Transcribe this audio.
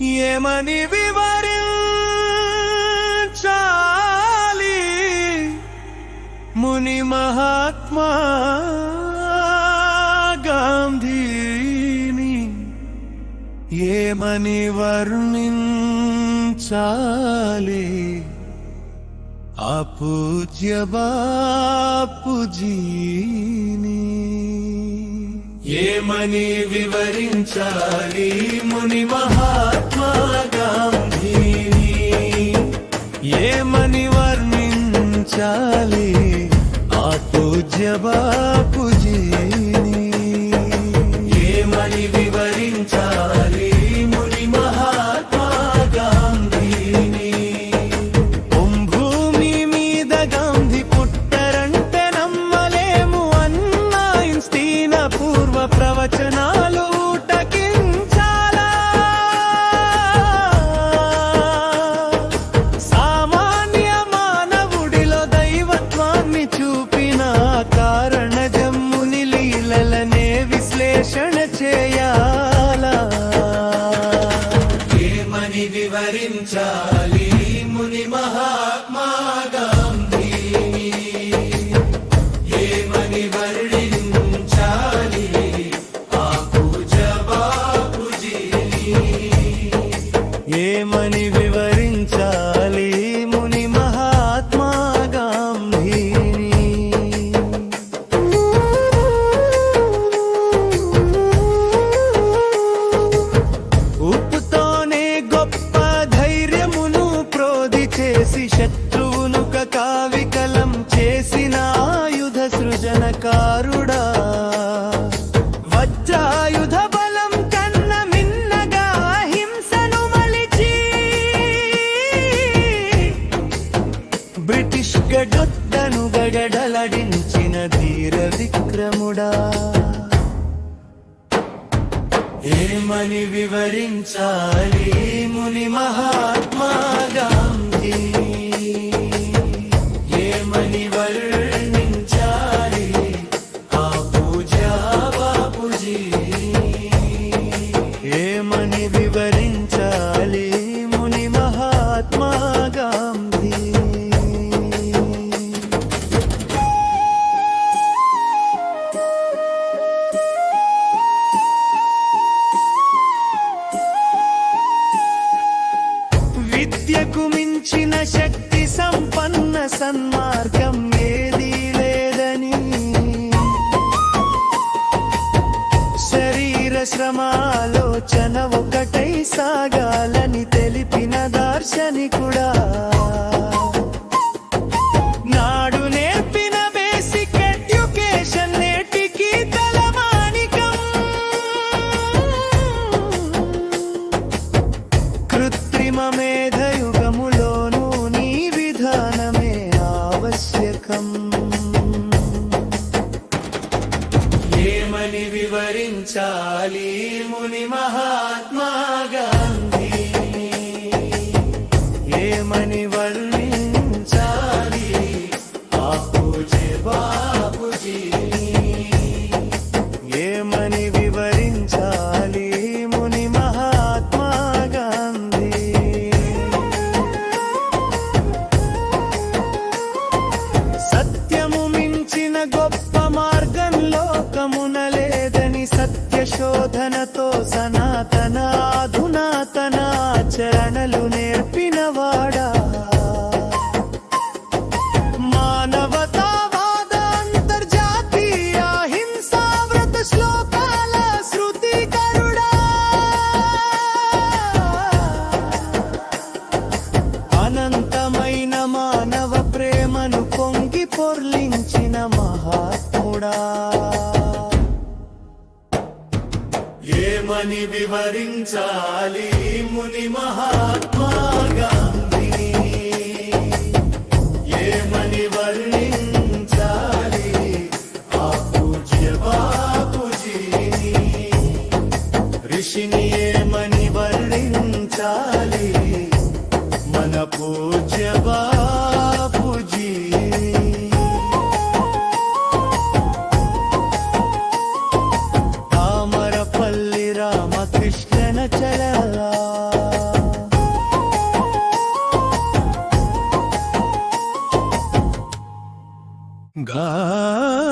ఏమని వివరించాలి? ముని మహాత్మా గాంధీని ఏమని వర్ణించాలి? అపూజ్య బాపుజీని ఏమని వివరించాలి? ముని మహాత్మా যাবা? విశ్లేషణ చేయాలా? ఏమని వివరించాలి? ముని మహాత్మా గాంధీని ఏమని వర్ణించాలి? ఆ పూజ బాపుజీని ఏమని వివరించాలి? సృజనకారుడా వజ్రాయుధ బలం కన్న మిన్నగా హింసను మలిచి. బ్రిటిష్ గడొద్దను గడడలడించిన ధీర విక్రముడా. ఏమని వివరించాలి ముని మహాత్మాగా? మహాత్మా నాడు నేర్పిన బేసిక్ ఎడ్యుకేషన్ నేటికి తలమానికం కృత్రిమ మేధయుగములోనూ నీ విధానమే ఆవశ్యకం. ఏమని వివరించాలి ముని మహాత్మాగా? ప్రేమని వివరించాలి ముని మహాత్మా గాంధీ. ఏమని వర్ణించాలి God.